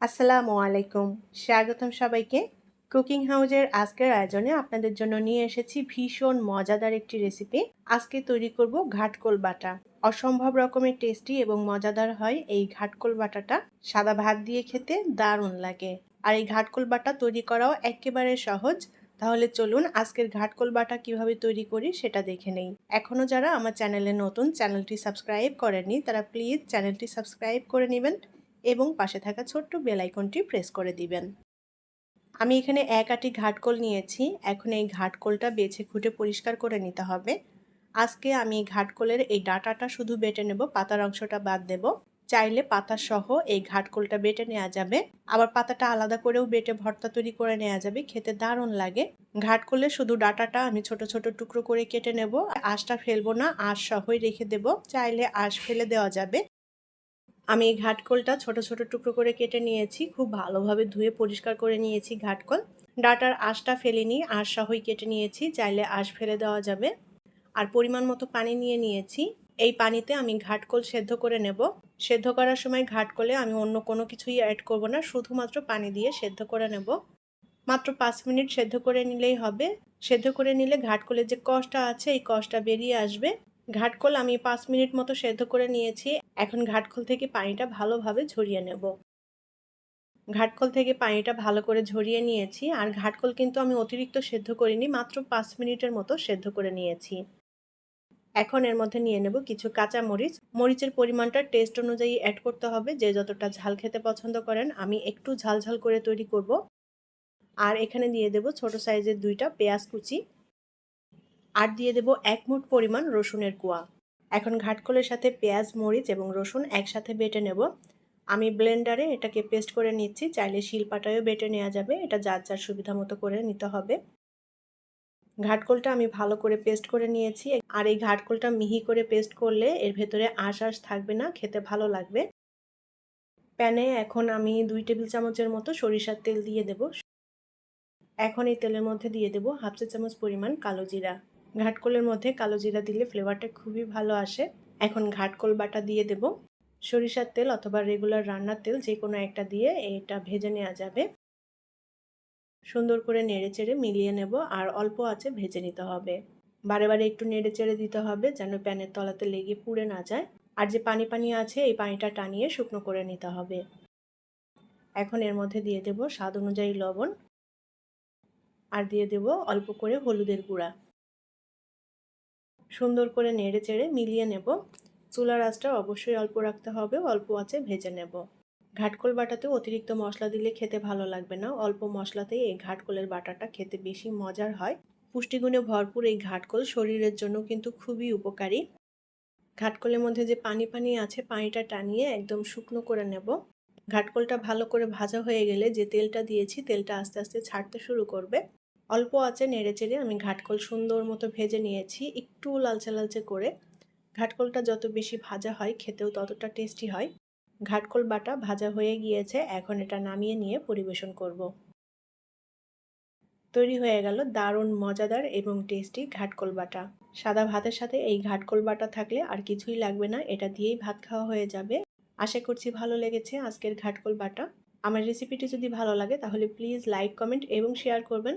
আসসালামু আলাইকুম। স্বাগতম সবাইকে। কুকিং হাউজের আজকের আয়োজনে আপনাদের জন্য নিয়ে এসেছি ভীষণ মজাদার একটি রেসিপি। আজকে তৈরি করব ঘাটকোল বাটা। অসম্ভব রকমের টেস্টি এবং মজাদার হয় এই ঘাটকোল বাটাটা। সাদা ভাত দিয়ে খেতে দারুণ লাগে। আর এই ঘাটকোল বাটা তৈরি করাও একেবারে সহজ। তাহলে চলুন আজকের ঘাটকোল বাটা কীভাবে তৈরি করি সেটা দেখে নেই। এখনও যারা আমার চ্যানেলে নতুন, চ্যানেলটি সাবস্ক্রাইব করেননি, তারা প্লিজ চ্যানেলটি সাবস্ক্রাইব করে নেবেন। এবং পাশে থাকা ছোট্ট বেল আইকনটি প্রেস করে দিবেন। আমি এখানে এক আটি ঘাটকোল নিয়েছি। এখন এই ঘাটকোলটা বেছে খুঁটে পরিষ্কার করে নিতে হবে। আজকে আমি ঘাটকোলের এই ডাটাটা শুধু বেটে নেব, পাতার অংশটা বাদ দেব। চাইলে পাতা সহ এই ঘাটকোলটা বেটে নেওয়া যাবে। আবার পাতাটা আলাদা করেও বেটে ভর্তা তৈরি করে নেওয়া যাবে। খেতে দারুণ লাগে। ঘাটকোলে শুধু ডাটাটা আমি ছোট ছোট টুকরো করে কেটে নেব। আঁশটা ফেলব না, আঁশ সহই রেখে দেব। চাইলে আঁশ ফেলে দেওয়া যাবে। আমি এই ঘাটকলটা ছোট ছোট টুকরো করে কেটে নিয়েছি, খুব ভালোভাবে ধুয়ে পরিষ্কার করে নিয়েছি ঘাটকল। ডাটার আঁশটা ফেলিনি আঁশ সহই কেটে নিয়েছি, চাইলে আঁশ ফেলে দেওয়া যাবে। আর পরিমাণ মতো পানি নিয়ে নিয়েছি। এই পানিতে আমি ঘাটকল সেদ্ধ করে নেব। সেদ্ধ করার সময় ঘাটকলে আমি অন্য কোনো কিছুই অ্যাড করব না, শুধুমাত্র পানি দিয়ে সেদ্ধ করে নেব। মাত্র পাঁচ মিনিট সেদ্ধ করে নিলেই হবে। সেদ্ধ করে নিলে ঘাটকলের যে কষটা আছে, এই কষটা বেরিয়ে আসবে। ঘাটকল আমি পাঁচ মিনিট মতো সেদ্ধ করে নিয়েছি। এখন ঘাটকল থেকে পানিটা ভালোভাবে ঝরিয়ে নেব। ঘাটকল থেকে পানিটা ভালো করে ঝরিয়ে নিয়েছি আর ঘাটকল কিন্তু আমি অতিরিক্ত সেদ্ধ করিনি, মাত্র পাঁচ মিনিটের মতো সেদ্ধ করে নিয়েছি। এখন এর মধ্যে নিয়ে নেব কিছু কাঁচা মরিচ মরিচের পরিমাণটা টেস্ট অনুযায়ী অ্যাড করতে হবে, যে যতটা ঝাল খেতে পছন্দ করেন আমি একটু ঝাল ঝাল করে তৈরি করব। আর এখানে দিয়ে দেব ছোট সাইজের দুইটা পেঁয়াজ কুচি। আর দিয়ে দেব এক মুঠ পরিমাণ রসুনের কুয়া। এখন ঘাটকলের সাথে পেঁয়াজ, মরিচ এবং রসুন একসাথে বেটে নেব। আমি ব্লেন্ডারে এটাকে পেস্ট করে নিচ্ছি, চাইলে শিলপাটায়ও বেটে নেওয়া যাবে, এটা যার যার সুবিধা মতো করে নিতে হবে। ঘাটকলটা আমি ভালো করে পেস্ট করে নিয়েছি, আর এই ঘাটকলটা মিহি করে পেস্ট করলে এর ভেতরে আঁশ আঁশ থাকবে না, খেতে ভালো লাগবে। প্যানে এখন আমি দুই টেবিল চামচের মতো সরিষার তেল দিয়ে দেব। এখন এই তেলের মধ্যে দিয়ে দেব হাফ চা চামচ পরিমাণ কালো জিরা। ঘাটকলের মধ্যে কালো জিরা দিলে ফ্লেভারটা খুবই ভালো আসে। এখন ঘাটকোল বাটা দিয়ে দেব। সরিষার তেল অথবা রেগুলার রান্নার তেল যে কোনো একটা দিয়ে এটা ভেজে নেওয়া যাবে। সুন্দর করে নেড়ে চেড়ে মিলিয়ে নেব আর অল্প আছে ভেজে নিতে হবে। বারে বারে একটু নেড়ে চেড়ে দিতে হবে যেন প্যানের তলাতে লেগে পুড়ে না যায়। আর যে পানি পানি আছে এই পানিটা টানিয়ে শুকনো করে নিতে হবে। এখন এর মধ্যে দিয়ে দেব স্বাদ অনুযায়ী লবণ। আর দিয়ে দেব অল্প করে হলুদের গুঁড়া। সুন্দর করে নেড়ে চেড়ে মিলিয়ে নেব। চুলার আঁচটা অবশ্যই অল্প রাখতে হবে, অল্প আছে ভেজে নেব। ঘাটকোল বাটাতেও অতিরিক্ত মশলা দিলে খেতে ভালো লাগবে না। অল্প মশলাতেই এই ঘাটকোলের বাটাটা খেতে বেশি মজার হয়। পুষ্টিগুণে ভরপুর এই ঘাটকোল শরীরের জন্য কিন্তু খুবই উপকারী। ঘাটকোলের মধ্যে যে পানি পানি আছে, পানিটা টানিয়ে একদম শুকনো করে নেব। ঘাটকোলটা ভালো করে ভাজা হয়ে গেলে যে তেলটা দিয়েছি, তেলটা আস্তে আস্তে ছাড়তে শুরু করবে। অল্প আছে নেড়ে চেড়ে আমি ঘাটকল সুন্দর মতো ভেজে নিয়েছি, একটু লালচে লালচে করে। ঘাটকলটা যত বেশি ভাজা হয় খেতেও ততটা টেস্টি হয়। ঘাটকল বাটা ভাজা হয়ে গিয়েছে, এখন এটা নামিয়ে নিয়ে পরিবেশন করব। তৈরি হয়ে গেল দারুণ মজাদার এবং টেস্টি ঘাটকল বাটা। সাদা ভাতের সাথে এই ঘাটকল বাটা থাকলে আর কিছুই লাগবে না, এটা দিয়েই ভাত খাওয়া হয়ে যাবে। আশা করছি ভালো লেগেছে আজকের ঘাটকল বাটা। আমার রেসিপিটি যদি ভালো লাগে তাহলে প্লিজ লাইক কমেন্ট এবং শেয়ার করবেন।